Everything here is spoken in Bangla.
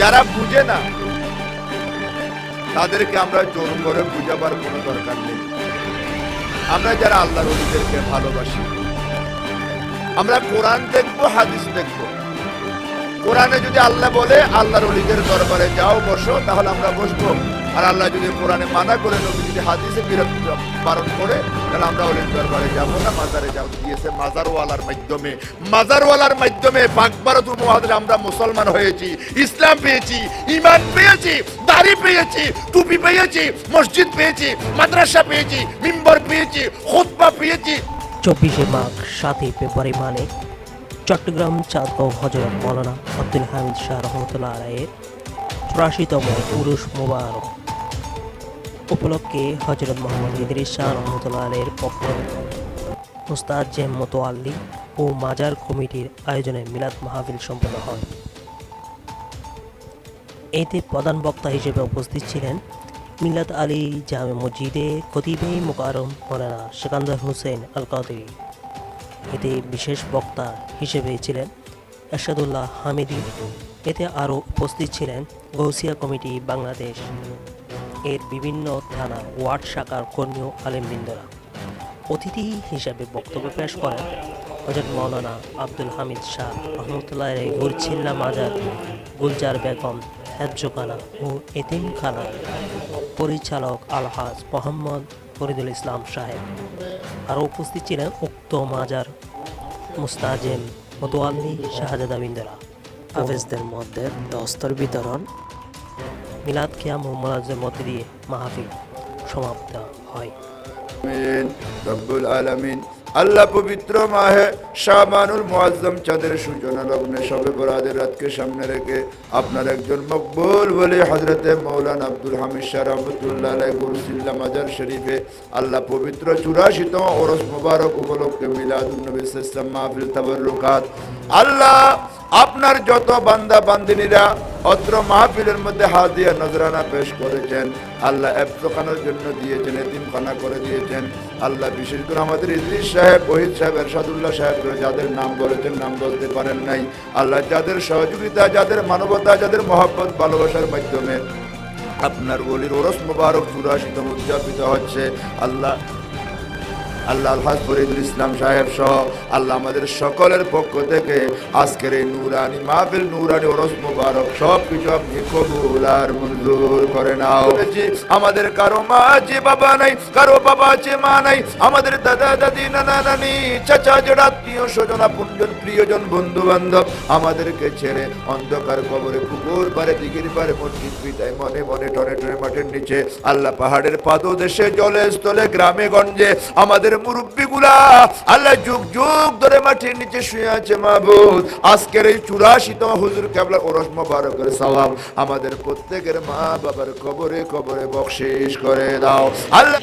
যারা বুঝে না, তাদেরকে আমরা জোর করে বুঝাবার কোনো দরকার নেই। আমরা যারা আল্লাহ রবিদেরকে ভালোবাসি, আমরা কোরআন দেখব, হাদিস দেখব। কোরআনে যদি আল্লাহ বলে, আল্লাহর অলিদের দরবারে যাও, বসো, তাহলে আমরা বসবো। আর আল্লাহ যদি কোরআনে মানা করে নবী যদি হাদিসে বিরত বারণ করে, তাহলে আমরা অলির দরবারে যাব না, মাজারে যাব। গিয়েছে মাজারওয়ালার মাধ্যমে। মাজারওয়ালার মাধ্যমে বাগবারতুল মহাদেশ আমরা মুসলমান হয়েছি, ইসলাম পেয়েছি ইমান পেয়েছি, দাড়ি পেয়েছি, টুপি পেয়েছি, মসজিদ পেয়েছি, মাদ্রাসা পেয়েছি, মিম্বর পেয়েছি, খুতবা পেয়েছি। চব্বিশে মাঘ, সাতই ফেব্রুয়ারি মানে চট্টগ্রাম, চাঁদগাঁও, হজরত মৌলানা আব্দুল হামিদ শাহ রহমতুল্লাহ আলাইয়ের চুরাশিতম উরুস মুবারক। উপলক্ষে হজরত মোহাম্মদ ইদরিস শাহ রহমতুল্লাহ আলাইয়ের পক্ষ মুস্তাদ জেম মোতোয়াল্লি ও মাজার কমিটির আয়োজনে মিলাদ মাহফিল সম্পন্ন হয়। এতে প্রধান বক্তা হিসেবে উপস্থিত ছিলেন মিলাদ আলী জামে মসজিদে খতিবে মোকারম মৌলানা সেকান্দার হোসেন আল কাদেরি এতে বিশেষ বক্তা হিসেবে ছিলেন এরশাদুল্লাহ হামিদি। এতে আরও উপস্থিত ছিলেন গৌসিয়া কমিটি বাংলাদেশ। এর বিভিন্ন থানা, ওয়ার্ড শাখার কর্মী ও আলেমবৃন্দরা অতিথি হিসাবে বক্তব্য পেশ করেন হজরত মৌলানা আব্দুল হামিদ শাহ রহমতুল্লাহ গুরছিল্লা মাজার, গুলজার বেগম, হেফজোখানা ও এতিমখানা পরিচালক আলহাজ মোহাম্মদ ফরিদুল ইসলাম সাহেব। আরও উপস্থিত ছিলেন উক্ত মাজার মুস্তাজেম মতোয়াল্লি শাহজাদা বিন্দরা। হাফেজদের মধ্যে দস্তর বিতরণ মিলাদ কিয়াম ও মোনাজের মধ্যে দিয়ে মাহফিল সমাপ্ত হয়। রব্বুল আলামিন। আল্লাহ পবিত্র মাহে শাবানুল মুআজ্জম চাঁদের সূচনা লগ্নে সবে বরাদের রাতকে সামনে রেখে আপনার একজন মকবুল বলে হজরতে মৌলানা আব্দুল হামিদ শাহ রহমতুল্লাহ গুরুসিল্লা মাজার শরীফে আল্লাহ পবিত্র চুরাশিতম ওরস মুবারক উপলক্ষে মিলাদুল নবী ইসলাম মাহফিল তাবাররুকাত। আল্লাহ আপনার যত বান্দা বান্দিনীরা অত্র মাহফিলের মধ্যে হাদিয়া নজরানা পেশ করেছেন, আল্লাহ এফতখানোর জন্য দিয়েছেন এতিমখানা করে দিয়েছেন। আল্লাহ বিশেষ করে আমাদের ইদ্রিস সাহেব, ওহিদ সাহেব, এরশাদুল্লাহ সাহেব যাদের নাম বলেছেন, নাম বলতে পারেন নাই। আল্লাহ যাদের সহযোগিতা, যাদের মানবতা, যাদের মহব্বত, ভালোবাসার মাধ্যমে আপনার বলির ওরস মুবারক চুরাশিতম উদযাপিত হচ্ছে। আল্লাহ আল্লাহ আলহাজ ফরিদুল ইসলাম সাহেব সহ আল্লাহ আমাদের সকলের পক্ষ থেকে আজকের এই নুরানি মাহফিল, নুরানি ওরস মুবারক সব কিছু আপনি কবুল আর মঞ্জুর করে নাও। আমাদের কারও মা আছে বাবা নাই, কারও বাবা আছে মা নাই, আমাদের দাদা, দাদি, নানা, নানি, চাচা জোড়া আত্মীয় স্বজন, আপনজন, প্রিয়জন বন্ধু বান্ধব আমাদেরকে ছেড়ে অন্ধকার কবরে, পুকুর পারে দিঘির পারে মসজিদ পিতায়, মনে মনে টনে টনে মাঠের নিচে, আল্লাহ পাহাড়ের পাদদেশে, জলে স্থলে, গ্রামে গঞ্জে, আমাদের মুরব্বীগুলা, আল্লাহ যুগ যুগ ধরে মাটির নিচে শুয়ে আছে মাহবুদ আজকের এই চুরাশিতম হুজুর কেবলা ওরস মোবারকের সালাম আমাদের প্রত্যেকের মা বাবার কবরে কবরে বকশিস করে দাও। আল্লাহ